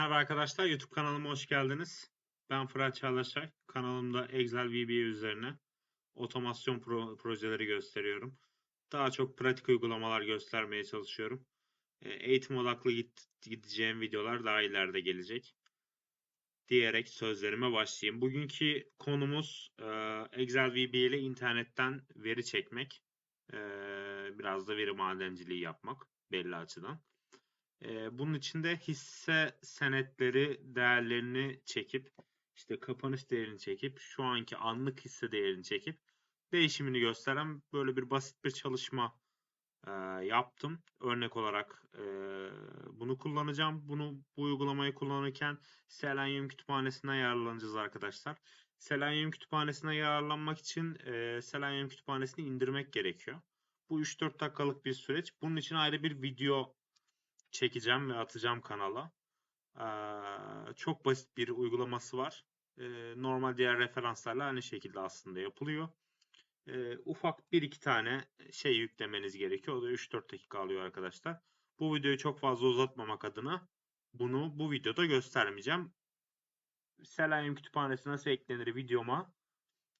Merhaba arkadaşlar, YouTube kanalıma hoş geldiniz. Ben Fırat Çağlaşay. Kanalımda Excel VBA üzerine otomasyon pro- projeleri gösteriyorum. Daha çok pratik uygulamalar göstermeye çalışıyorum. E, Eğitim odaklı git- gideceğim videolar daha ileride gelecek. Diyerek sözlerime başlayayım. Bugünkü konumuz e, Excel VBA ile internetten veri çekmek. E, Biraz da veri madenciliği yapmak belli açıdan. Bunun için de hisse senetleri değerlerini çekip işte kapanış değerini çekip şu anki anlık hisse değerini çekip değişimini gösteren böyle bir basit bir çalışma e, yaptım. Örnek olarak e, bunu kullanacağım. Bunu bu uygulamayı kullanırken Selenium kütüphanesinden yararlanacağız arkadaşlar. Selenium kütüphanesine yararlanmak için e, Selenium kütüphanesini indirmek gerekiyor. Bu 3-4 dakikalık bir süreç. Bunun için ayrı bir video çekeceğim ve atacağım kanala. Çok basit bir uygulaması var. Normal diğer referanslarla aynı şekilde aslında yapılıyor. Ufak bir iki tane şey yüklemeniz gerekiyor. O da 3-4 dakika alıyor arkadaşlar. Bu videoyu çok fazla uzatmamak adına bunu bu videoda göstermeyeceğim. Selenium kütüphanesi nasıl eklenir videoma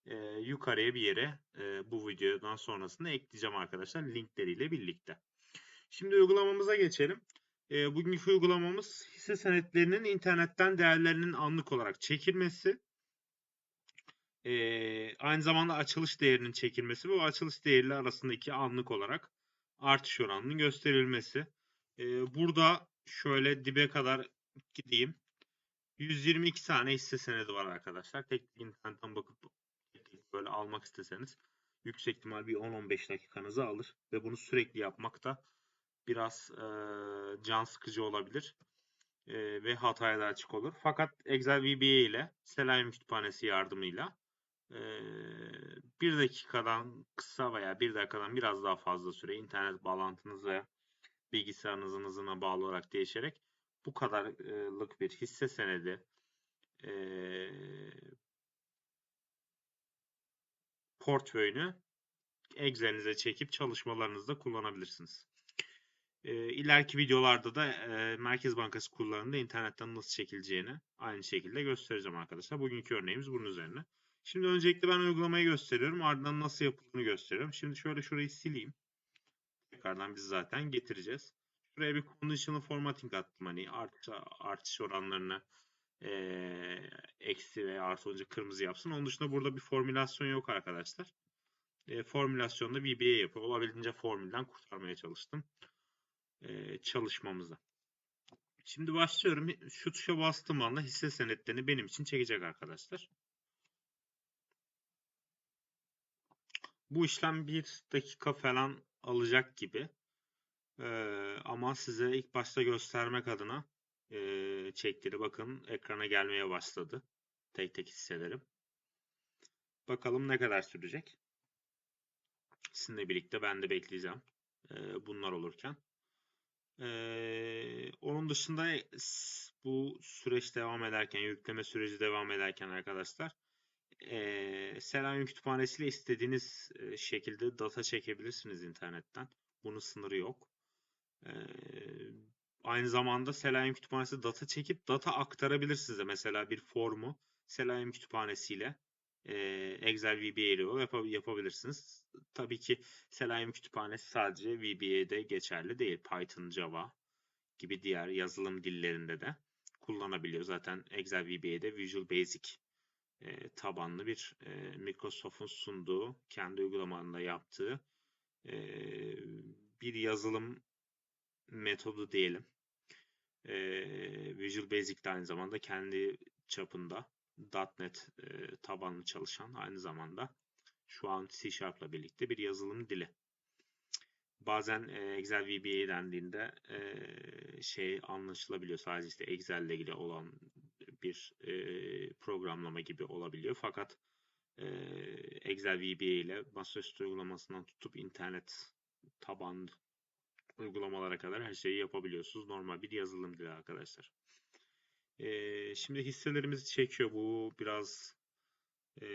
e, yukarıya bir yere e, bu videodan sonrasında ekleyeceğim arkadaşlar linkleriyle birlikte. Şimdi uygulamamıza geçelim. E, bugünkü uygulamamız hisse senetlerinin internetten değerlerinin anlık olarak çekilmesi. E, aynı zamanda açılış değerinin çekilmesi ve o açılış değeriyle arasındaki anlık olarak artış oranının gösterilmesi. E, burada şöyle dibe kadar gideyim. 122 tane hisse senedi var arkadaşlar. Tek internetten bakıp böyle almak isteseniz yüksek ihtimal bir 10-15 dakikanızı alır ve bunu sürekli yapmak da biraz e, can sıkıcı olabilir e, ve hataya da açık olur. Fakat Excel VBA ile Selenium kütüphanesi yardımıyla e, bir dakikadan kısa veya bir dakikadan biraz daha fazla süre internet bağlantınız ve bilgisayarınızın hızına bağlı olarak değişerek bu kadarlık bir hisse senedi e, portföyünü Excel'inize çekip çalışmalarınızda kullanabilirsiniz. E, ileriki videolarda da e, Merkez Bankası kurlarında internetten nasıl çekileceğini aynı şekilde göstereceğim arkadaşlar. Bugünkü örneğimiz bunun üzerine. Şimdi öncelikle ben uygulamayı gösteriyorum. Ardından nasıl yapıldığını gösteriyorum. Şimdi şöyle şurayı sileyim. Tekrardan biz zaten getireceğiz. Şuraya bir conditional formatting attım. Hani artış, artış oranlarını e, eksi veya artı olunca kırmızı yapsın. Onun dışında burada bir formülasyon yok arkadaşlar. E, formülasyonda VBA yapıp olabildiğince formülden kurtarmaya çalıştım e, çalışmamıza. Şimdi başlıyorum. Şu tuşa bastığım anda hisse senetlerini benim için çekecek arkadaşlar. Bu işlem bir dakika falan alacak gibi. Ee, ama size ilk başta göstermek adına e, çektiği bakın ekrana gelmeye başladı. Tek tek hisselerim. Bakalım ne kadar sürecek. Sizinle birlikte ben de bekleyeceğim. E, bunlar olurken. Ee, onun dışında bu süreç devam ederken, yükleme süreci devam ederken arkadaşlar e, Selenium kütüphanesiyle istediğiniz şekilde data çekebilirsiniz internetten. Bunun sınırı yok. E, aynı zamanda Selenium kütüphanesi data çekip data aktarabilir size. Mesela bir formu Selenium kütüphanesiyle e, Excel VBA ile yap yapabilirsiniz. Tabii ki Selenium kütüphanesi sadece VBA'de geçerli değil. Python, Java gibi diğer yazılım dillerinde de kullanabiliyor. Zaten Excel VBA'de Visual Basic e, tabanlı bir e, Microsoft'un sunduğu, kendi uygulamalarında yaptığı e, bir yazılım metodu diyelim. E, Visual Basic de aynı zamanda kendi çapında .NET e, tabanlı çalışan aynı zamanda şu an C Sharp'la birlikte bir yazılım dili. Bazen e, Excel VBA dendiğinde e, şey anlaşılabiliyor. Sadece işte Excel ile ilgili olan bir programlama gibi olabiliyor. Fakat Excel VBA ile masaüstü uygulamasından tutup internet tabanlı uygulamalara kadar her şeyi yapabiliyorsunuz. Normal bir yazılım dili arkadaşlar. E, şimdi hisselerimizi çekiyor. Bu biraz e,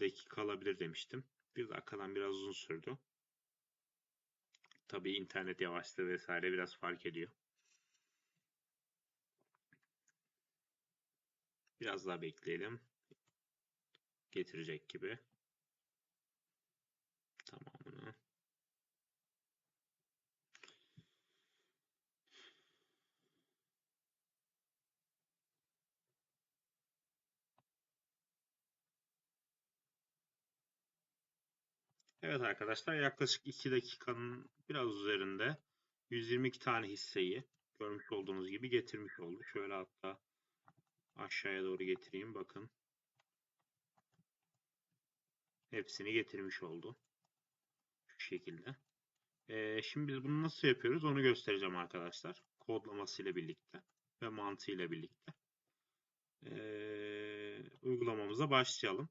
dakika alabilir demiştim. Bir dakikadan biraz uzun sürdü. Tabii internet yavaşlığı vesaire biraz fark ediyor. Biraz daha bekleyelim. Getirecek gibi. Tamamını. Evet arkadaşlar yaklaşık 2 dakikanın biraz üzerinde 122 tane hisseyi görmüş olduğunuz gibi getirmiş oldu. Şöyle hatta aşağıya doğru getireyim bakın. Hepsini getirmiş oldu. Şu şekilde. Ee, şimdi biz bunu nasıl yapıyoruz onu göstereceğim arkadaşlar. Kodlaması ile birlikte ve mantığı ile birlikte. Ee, uygulamamıza başlayalım.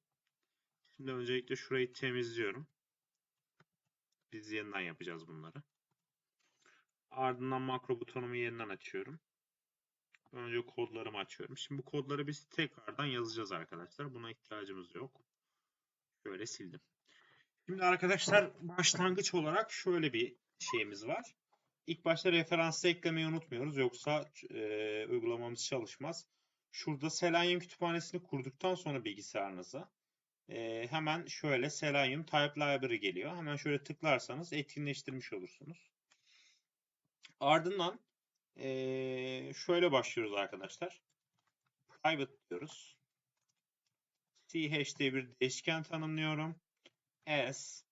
Şimdi öncelikle şurayı temizliyorum. Biz yeniden yapacağız bunları. Ardından makro butonumu yeniden açıyorum. Önce kodlarımı açıyorum. Şimdi bu kodları biz tekrardan yazacağız arkadaşlar. Buna ihtiyacımız yok. Şöyle sildim. Şimdi arkadaşlar başlangıç olarak şöyle bir şeyimiz var. İlk başta referansı eklemeyi unutmuyoruz. Yoksa e, uygulamamız çalışmaz. Şurada Selenium kütüphanesini kurduktan sonra bilgisayarınıza e, hemen şöyle Selenium Type Library geliyor. Hemen şöyle tıklarsanız etkinleştirmiş olursunuz. Ardından e, şöyle başlıyoruz arkadaşlar. Private diyoruz. ch diye bir değişken tanımlıyorum. as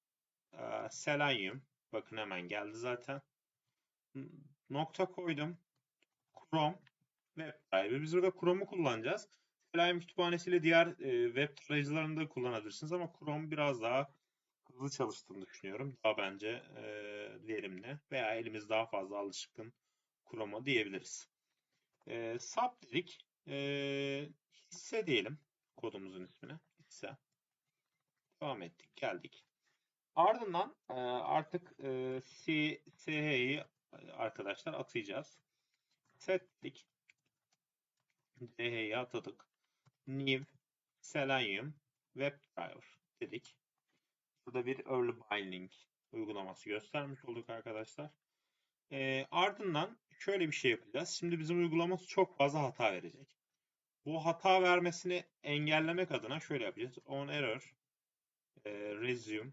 e, Selenium bakın hemen geldi zaten. Nokta koydum. Chrome web drive. Biz burada Chrome'u kullanacağız. Selenium kütüphanesiyle diğer e, web tarayıcılarını da kullanabilirsiniz ama Chrome biraz daha hızlı çalıştığını düşünüyorum. Daha bence e, verimli veya elimiz daha fazla alışkın Chrome'a diyebiliriz. E, sub dedik. E, hisse diyelim kodumuzun ismine. Hisse. Devam ettik. Geldik. Ardından e, artık e, SH'yi arkadaşlar atayacağız. Set dedik. DH'yi atadık. New Selenium Web Driver dedik. Burada bir Early Binding uygulaması göstermiş olduk arkadaşlar. E, ardından şöyle bir şey yapacağız. Şimdi bizim uygulamamız çok fazla hata verecek. Bu hata vermesini engellemek adına şöyle yapacağız. On error e, resume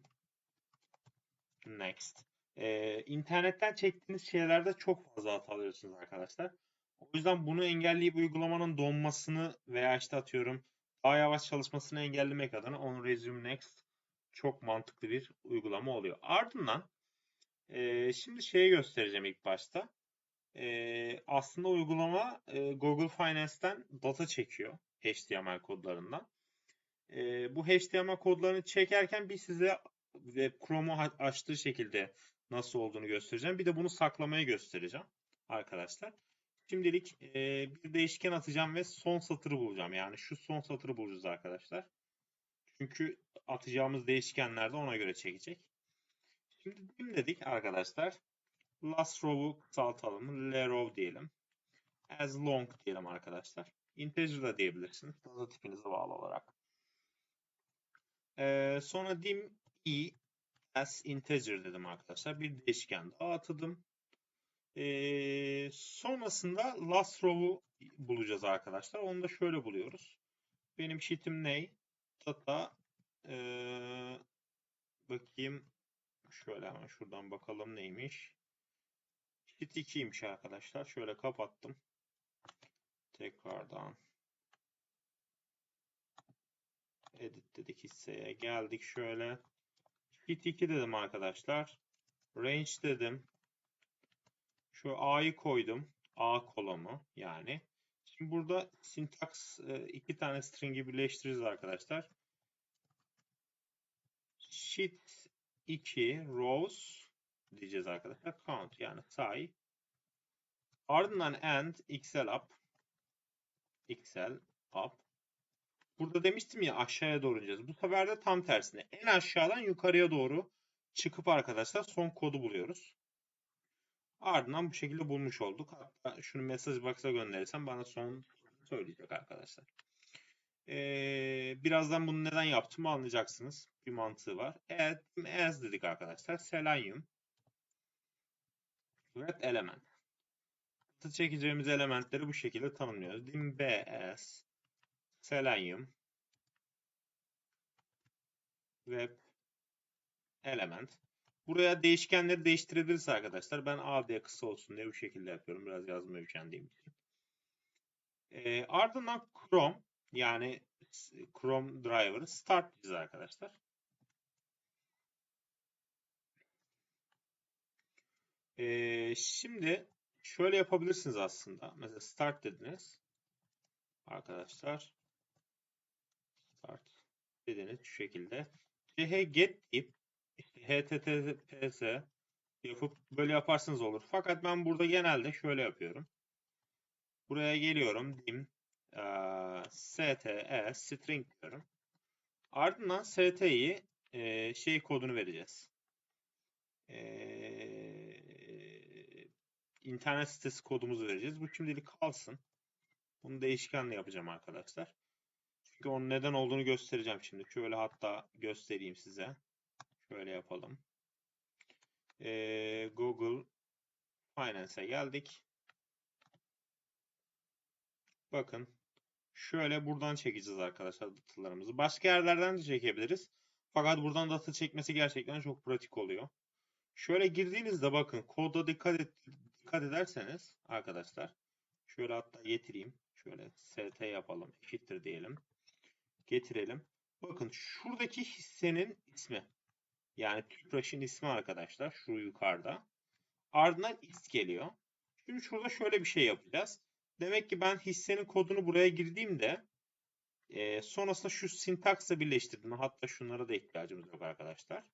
next. E, internetten çektiğiniz şeylerde çok fazla hata alıyorsunuz arkadaşlar. O yüzden bunu engelleyip uygulamanın donmasını veya işte atıyorum daha yavaş çalışmasını engellemek adına on resume next çok mantıklı bir uygulama oluyor. Ardından e, şimdi şeyi göstereceğim ilk başta. E, aslında uygulama e, Google Finance'ten data çekiyor HTML kodlarından. E, bu HTML kodlarını çekerken bir size web Chrome'u açtığı şekilde nasıl olduğunu göstereceğim. Bir de bunu saklamayı göstereceğim arkadaşlar. Şimdilik e, bir değişken atacağım ve son satırı bulacağım. Yani şu son satırı bulacağız arkadaşlar. Çünkü atacağımız değişkenler de ona göre çekecek. Şimdi dim dedik arkadaşlar. Last row'u kısaltalım. Le row diyelim. As long diyelim arkadaşlar. Integer da diyebilirsiniz. Data tipinize bağlı olarak. Ee, sonra dim i as integer dedim arkadaşlar. Bir değişken daha atadım. Ee, sonrasında last row'u bulacağız arkadaşlar. Onu da şöyle buluyoruz. Benim sheet'im ne? Data ee, bakayım şöyle hemen şuradan bakalım neymiş. Sheet 2'ymiş arkadaşlar. Şöyle kapattım. Tekrardan edit dedik hisseye geldik şöyle. Sheet 2 dedim arkadaşlar. Range dedim. Şu A'yı koydum. A kolomu yani. Şimdi burada syntax iki tane string'i birleştiririz arkadaşlar. Sheet 2 rows diyeceğiz arkadaşlar. Count yani say. Ardından end xl up xl up. Burada demiştim ya aşağıya doğru ineceğiz. Bu sefer de tam tersine. En aşağıdan yukarıya doğru çıkıp arkadaşlar son kodu buluyoruz. Ardından bu şekilde bulmuş olduk. Hatta şunu mesaj box'a gönderirsem bana son söyleyecek arkadaşlar. Ee, birazdan bunu neden yaptığımı anlayacaksınız. Bir mantığı var. Add as dedik arkadaşlar. Selenium Red element. Çekeceğimiz elementleri bu şekilde tanımlıyoruz. Dim bs Selenium Web Element. Buraya değişkenleri değiştirebiliriz arkadaşlar. Ben A diye kısa olsun diye bu şekilde yapıyorum. Biraz yazmaya üşendiğim için. Ee, ardından Chrome yani Chrome driver'ı start diyeceğiz arkadaşlar. Ee, şimdi şöyle yapabilirsiniz aslında. Mesela start dediniz. Arkadaşlar start dediniz şu şekilde. ch get deyip https yapıp böyle yaparsınız olur. Fakat ben burada genelde şöyle yapıyorum. Buraya geliyorum. dim ste string diyorum. Ardından st'yi e, şey kodunu vereceğiz. E, internet sitesi kodumuzu vereceğiz. Bu şimdilik kalsın. Bunu değişkenle yapacağım arkadaşlar. Çünkü onun neden olduğunu göstereceğim şimdi. Şöyle hatta göstereyim size. Şöyle yapalım. Ee, Google Finance'e geldik. Bakın. Şöyle buradan çekeceğiz arkadaşlar datalarımızı. Başka yerlerden de çekebiliriz. Fakat buradan data çekmesi gerçekten çok pratik oluyor. Şöyle girdiğinizde bakın koda dikkat, et, dikkat ederseniz arkadaşlar şöyle hatta getireyim. Şöyle st yapalım. Eşittir diyelim. Getirelim. Bakın şuradaki hissenin ismi. Yani tüpraşın ismi arkadaşlar. Şu yukarıda. Ardından x geliyor. Şimdi şurada şöyle bir şey yapacağız. Demek ki ben hissenin kodunu buraya girdiğimde e, sonrasında şu sintaksla birleştirdim. Hatta şunlara da ihtiyacımız yok arkadaşlar.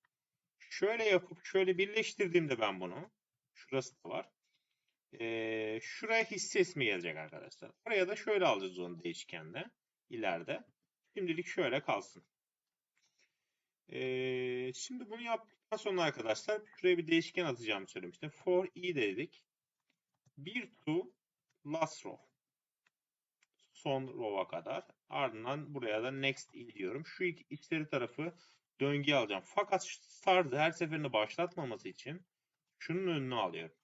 Şöyle yapıp şöyle birleştirdiğimde ben bunu. Şurası da var. E, şuraya hisse ismi gelecek arkadaşlar. Oraya da şöyle alacağız onu değişkende. ileride. Şimdilik şöyle kalsın. Şimdi bunu yaptıktan sonra arkadaşlar şuraya bir değişken atacağımı söylemiştim. For i dedik. Bir to last row. Son row'a kadar. Ardından buraya da next i diyorum. Şu içleri tarafı döngüye alacağım. Fakat start'ı her seferinde başlatmaması için şunun önünü alıyorum.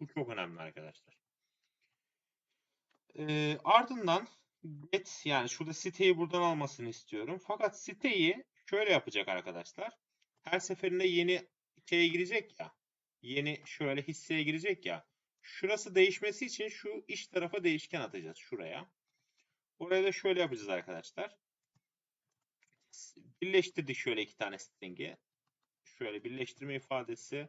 Bu çok önemli arkadaşlar. Ee, ardından get yani şurada siteyi buradan almasını istiyorum. Fakat siteyi şöyle yapacak arkadaşlar. Her seferinde yeni şeye girecek ya. Yeni şöyle hisseye girecek ya. Şurası değişmesi için şu iç tarafa değişken atacağız şuraya. Oraya da şöyle yapacağız arkadaşlar. Birleştirdik şöyle iki tane string'i. Şöyle birleştirme ifadesi.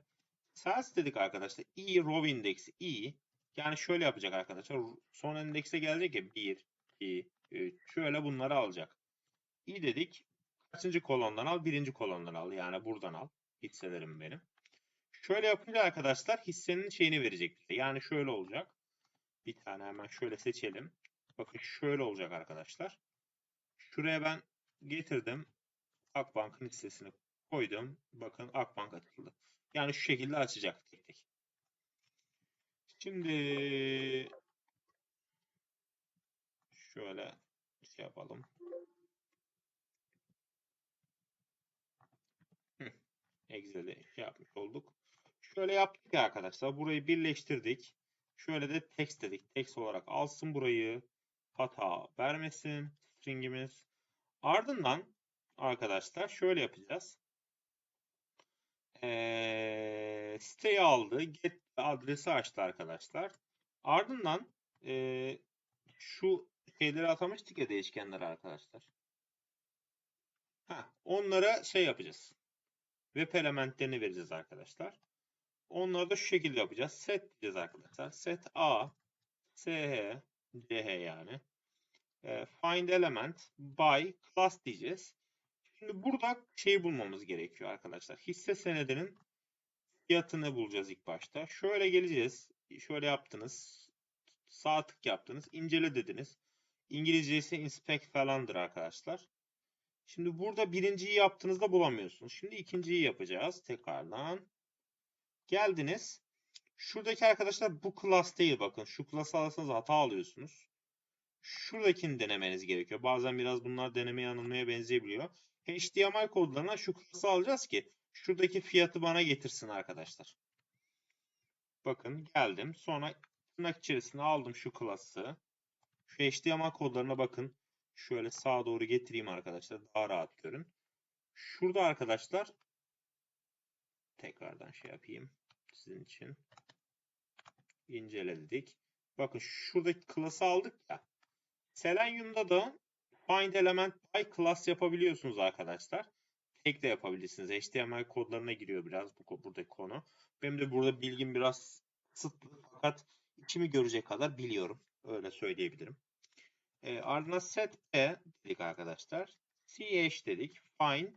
Sales dedik arkadaşlar. i row indeksi i. Yani şöyle yapacak arkadaşlar. Son endekse gelecek ya 1, 2, 3. Şöyle bunları alacak. i dedik. Kaçıncı kolondan al? Birinci kolondan al. Yani buradan al. Hisselerim benim. Şöyle yapınca arkadaşlar hissenin şeyini verecek bize. Yani şöyle olacak. Bir tane hemen şöyle seçelim. Bakın şöyle olacak arkadaşlar. Şuraya ben getirdim. Akbank'ın hissesini koydum. Bakın Akbank açıldı. Yani şu şekilde açacak tek tek. Şimdi şöyle şey yapalım. Excel'i şey yapmış olduk. Şöyle yaptık ya arkadaşlar. Burayı birleştirdik. Şöyle de text dedik. Text olarak alsın burayı. Hata vermesin stringimiz. Ardından arkadaşlar şöyle yapacağız. Ee, siteyi aldı. Get adresi açtı arkadaşlar. Ardından e, şu şeyleri atamıştık ya değişkenleri arkadaşlar. Heh, onlara şey yapacağız web elementlerini vereceğiz arkadaşlar. Onları da şu şekilde yapacağız. Set diyeceğiz arkadaşlar. Set A, SH, CH yani. E, find element by class diyeceğiz. Şimdi burada şeyi bulmamız gerekiyor arkadaşlar. Hisse senedinin fiyatını bulacağız ilk başta. Şöyle geleceğiz. Şöyle yaptınız. Sağ tık yaptınız. İncele dediniz. İngilizcesi inspect falandır arkadaşlar. Şimdi burada birinciyi yaptığınızda bulamıyorsunuz. Şimdi ikinciyi yapacağız tekrardan. Geldiniz. Şuradaki arkadaşlar bu class değil bakın. Şu class'ı alırsanız hata alıyorsunuz. Şuradakini denemeniz gerekiyor. Bazen biraz bunlar deneme yanılmaya benzeyebiliyor. HTML kodlarına şu class'ı alacağız ki şuradaki fiyatı bana getirsin arkadaşlar. Bakın geldim. Sonra tırnak içerisine aldım şu class'ı. Şu HTML kodlarına bakın. Şöyle sağa doğru getireyim arkadaşlar. Daha rahat görün. Şurada arkadaşlar tekrardan şey yapayım sizin için. inceledik. Bakın şuradaki class'ı aldık ya. Selenium'da da find element by class yapabiliyorsunuz arkadaşlar. Tek de yapabilirsiniz. HTML kodlarına giriyor biraz bu buradaki konu. Benim de burada bilgim biraz kısıtlı fakat içimi görecek kadar biliyorum. Öyle söyleyebilirim. E, ardından set b dedik arkadaşlar. ch dedik. Find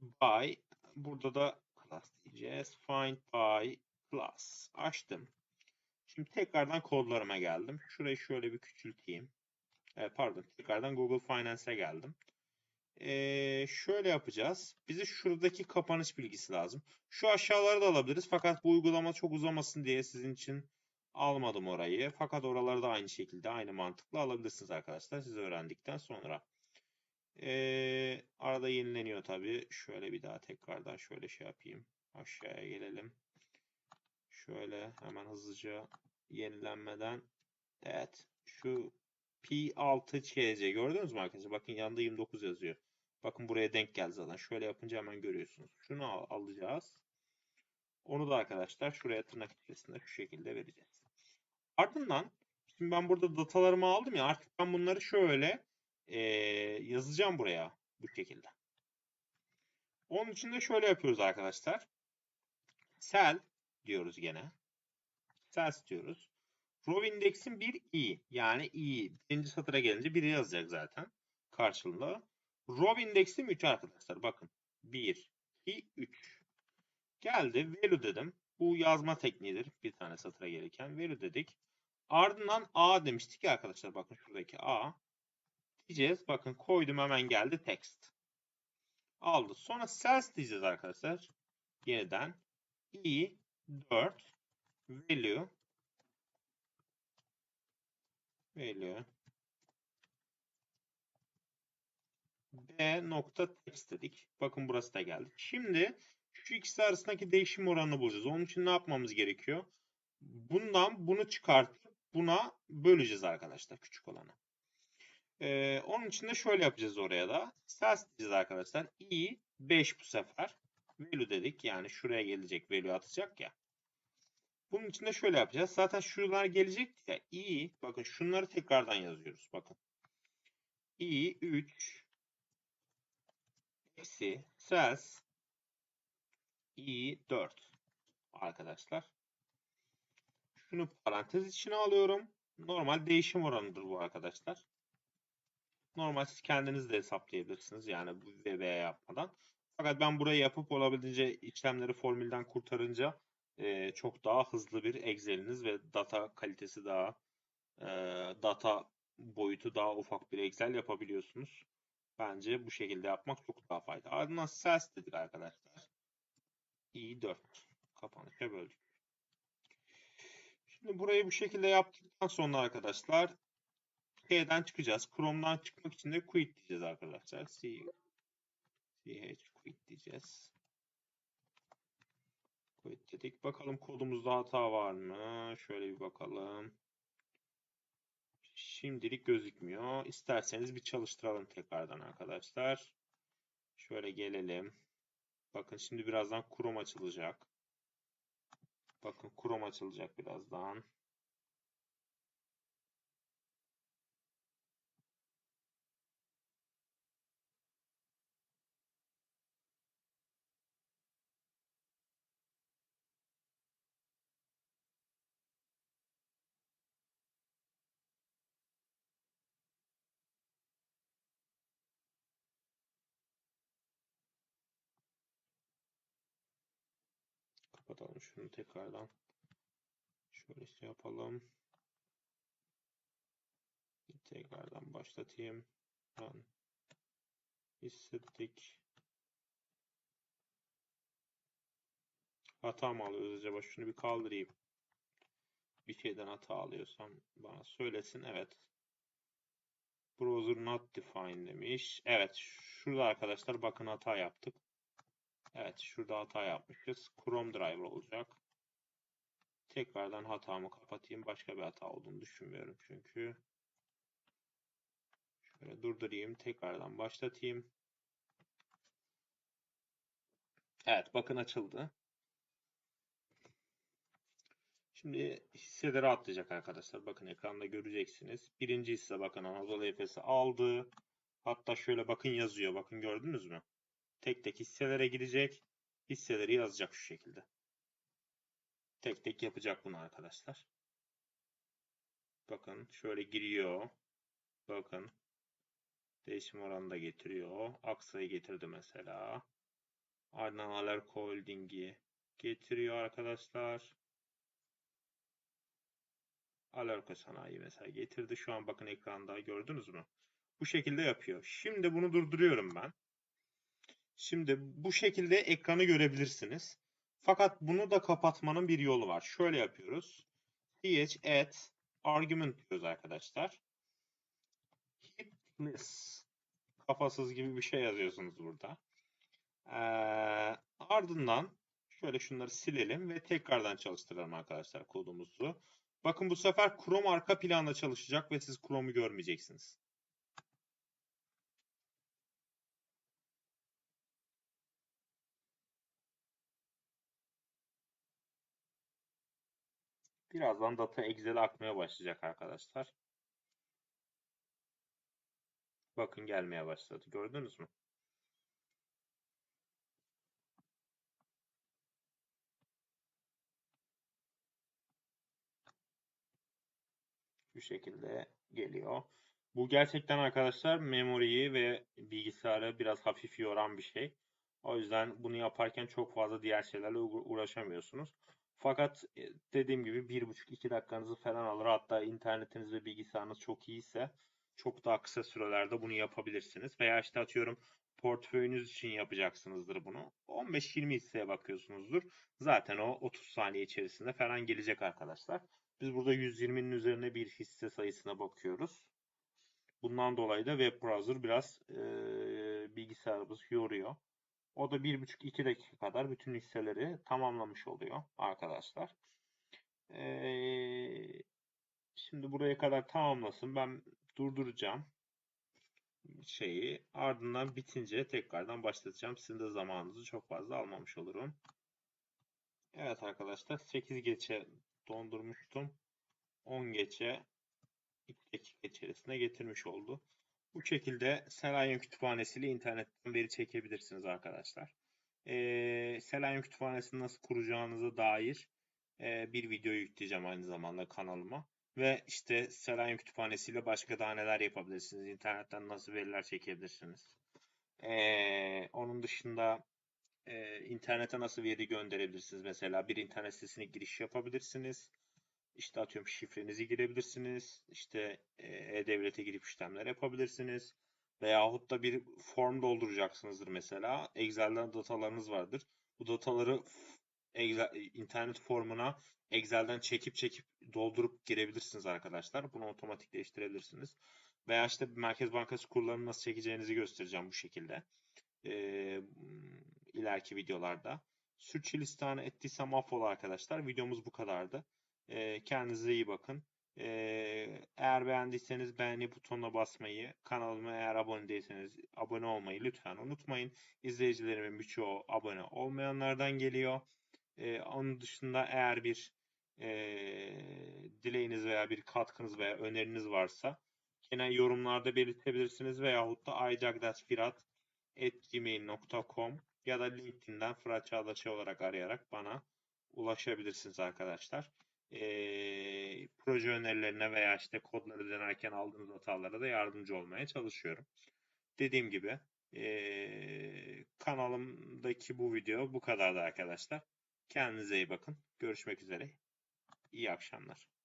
by burada da class diyeceğiz. Find by class. Açtım. Şimdi tekrardan kodlarıma geldim. Şurayı şöyle bir küçülteyim. E, pardon. Tekrardan Google Finance'e geldim. E, şöyle yapacağız. Bize şuradaki kapanış bilgisi lazım. Şu aşağıları da alabiliriz. Fakat bu uygulama çok uzamasın diye sizin için almadım orayı. Fakat oraları da aynı şekilde aynı mantıkla alabilirsiniz arkadaşlar. Siz öğrendikten sonra. Ee, arada yenileniyor tabii. Şöyle bir daha tekrardan şöyle şey yapayım. Aşağıya gelelim. Şöyle hemen hızlıca yenilenmeden. Evet. Şu P6CC gördünüz mü arkadaşlar? Bakın yanında 29 yazıyor. Bakın buraya denk geldi zaten. Şöyle yapınca hemen görüyorsunuz. Şunu al alacağız. Onu da arkadaşlar şuraya tırnak içerisinde şu şekilde vereceğiz. Ardından şimdi ben burada datalarımı aldım ya artık ben bunları şöyle e, yazacağım buraya bu şekilde. Onun için de şöyle yapıyoruz arkadaşlar. Cell diyoruz gene. Cells diyoruz. Row index'in bir i yani i birinci satıra gelince biri yazacak zaten karşılığında. Row index'im 3 arkadaşlar. Bakın 1, 2, 3. Geldi value dedim. Bu yazma tekniğidir. Bir tane satıra gelirken value dedik. Ardından a demiştik ya arkadaşlar. Bakın şuradaki a. Diyeceğiz. Bakın koydum hemen geldi text. Aldı. Sonra cells diyeceğiz arkadaşlar. Yeniden i 4 value value b nokta text dedik. Bakın burası da geldi. Şimdi şu ikisi arasındaki değişim oranını bulacağız. Onun için ne yapmamız gerekiyor? Bundan bunu çıkartıp buna böleceğiz arkadaşlar küçük olanı. Ee, onun için de şöyle yapacağız oraya da. Sels diyeceğiz arkadaşlar. i 5 bu sefer. Value dedik. Yani şuraya gelecek value atacak ya. Bunun için de şöyle yapacağız. Zaten şuralar gelecek ya. i bakın şunları tekrardan yazıyoruz. Bakın. i 3 eksi sels i 4 arkadaşlar. Şunu parantez içine alıyorum. Normal değişim oranıdır bu arkadaşlar. Normal siz kendiniz de hesaplayabilirsiniz. Yani bu VB yapmadan. Fakat ben burayı yapıp olabildiğince işlemleri formülden kurtarınca e, çok daha hızlı bir Excel'iniz ve data kalitesi daha e, data boyutu daha ufak bir Excel yapabiliyorsunuz. Bence bu şekilde yapmak çok daha faydalı. Ardından sales dedik arkadaşlar. i4 kapanışa böldük. Şimdi burayı bu şekilde yaptıktan sonra arkadaşlar C'den çıkacağız. Chrome'dan çıkmak için de quit diyeceğiz arkadaşlar. C, ch quit diyeceğiz. Quit dedik. Bakalım kodumuzda hata var mı? Şöyle bir bakalım. Şimdilik gözükmüyor. İsterseniz bir çalıştıralım tekrardan arkadaşlar. Şöyle gelelim. Bakın şimdi birazdan Chrome açılacak. Bakın Chrome açılacak birazdan. Şunu tekrardan. Şöyle şey yapalım. Tekrardan başlatayım. Run. Hissettik. Hata mı alıyoruz acaba? Şunu bir kaldırayım. Bir şeyden hata alıyorsam bana söylesin. Evet. Browser not defined demiş. Evet. Şurada arkadaşlar bakın hata yaptık. Evet. Şurada hata yapmışız. Chrome driver olacak. Tekrardan hatamı kapatayım. Başka bir hata olduğunu düşünmüyorum çünkü. durdurayım. Tekrardan başlatayım. Evet bakın açıldı. Şimdi hisseleri atlayacak arkadaşlar. Bakın ekranda göreceksiniz. Birinci hisse bakın Anadolu Efes'i aldı. Hatta şöyle bakın yazıyor. Bakın gördünüz mü? Tek tek hisselere girecek. Hisseleri yazacak şu şekilde. Tek tek yapacak bunu arkadaşlar. Bakın şöyle giriyor. Bakın. Değişim oranı da getiriyor. Aksa'yı getirdi mesela. Ardından Alerko Holding'i getiriyor arkadaşlar. Alerko Sanayi mesela getirdi. Şu an bakın ekranda gördünüz mü? Bu şekilde yapıyor. Şimdi bunu durduruyorum ben. Şimdi bu şekilde ekranı görebilirsiniz. Fakat bunu da kapatmanın bir yolu var. Şöyle yapıyoruz. ch add argument diyoruz arkadaşlar. Hit this. Kafasız gibi bir şey yazıyorsunuz burada. Ee, ardından şöyle şunları silelim ve tekrardan çalıştıralım arkadaşlar kodumuzu. Bakın bu sefer Chrome arka planda çalışacak ve siz Chrome'u görmeyeceksiniz. Birazdan data Excel'e akmaya başlayacak arkadaşlar. Bakın gelmeye başladı. Gördünüz mü? Şu şekilde geliyor. Bu gerçekten arkadaşlar memoriyi ve bilgisayarı biraz hafif yoran bir şey. O yüzden bunu yaparken çok fazla diğer şeylerle uğraşamıyorsunuz. Fakat e, dediğim gibi 1,5-2 dakikanızı falan alır. Hatta internetiniz ve bilgisayarınız çok iyiyse çok daha kısa sürelerde bunu yapabilirsiniz. Veya işte atıyorum portföyünüz için yapacaksınızdır bunu. 15-20 hisseye bakıyorsunuzdur. Zaten o 30 saniye içerisinde falan gelecek arkadaşlar. Biz burada 120'nin üzerine bir hisse sayısına bakıyoruz. Bundan dolayı da web browser biraz e, bilgisayarımız yoruyor. O da 1,5-2 dakika kadar bütün hisseleri tamamlamış oluyor arkadaşlar. Ee, şimdi buraya kadar tamamlasın. Ben durduracağım şeyi. Ardından bitince tekrardan başlatacağım. Sizin de zamanınızı çok fazla almamış olurum. Evet arkadaşlar 8 geçe dondurmuştum. 10 geçe 2 dakika içerisinde getirmiş oldu. Bu şekilde Selenium kütüphanesiyle internetten veri çekebilirsiniz arkadaşlar. Ee, Selenium kütüphanesini nasıl kuracağınıza dair e, bir video yükleyeceğim aynı zamanda kanalıma. Ve işte Selenium kütüphanesiyle başka daha neler yapabilirsiniz. İnternetten nasıl veriler çekebilirsiniz. Ee, onun dışında e, internete nasıl veri gönderebilirsiniz. Mesela bir internet sitesine giriş yapabilirsiniz. İşte atıyorum şifrenizi girebilirsiniz. İşte e-devlete girip işlemler yapabilirsiniz. Veyahut da bir form dolduracaksınızdır mesela. Excel'den datalarınız vardır. Bu dataları Excel, internet formuna Excel'den çekip çekip doldurup girebilirsiniz arkadaşlar. Bunu otomatikleştirebilirsiniz. Veya işte Merkez Bankası kurlarını nasıl çekeceğinizi göstereceğim bu şekilde. Ee, ileriki videolarda. Sürçülistanı ettiysem affola arkadaşlar. Videomuz bu kadardı. E, kendinize iyi bakın. E, eğer beğendiyseniz beğeni butonuna basmayı, kanalıma eğer abone değilseniz abone olmayı lütfen unutmayın. İzleyicilerimin birçoğu abone olmayanlardan geliyor. E, onun dışında eğer bir e, dileğiniz veya bir katkınız veya öneriniz varsa yine yorumlarda belirtebilirsiniz veyahut da icagdasfirat.gmail.com ya da LinkedIn'den Fırat Çağdaş'ı olarak arayarak bana ulaşabilirsiniz arkadaşlar e, proje önerilerine veya işte kodları denerken aldığınız hatalara da yardımcı olmaya çalışıyorum. Dediğim gibi e, kanalımdaki bu video bu kadardı arkadaşlar. Kendinize iyi bakın. Görüşmek üzere. İyi akşamlar.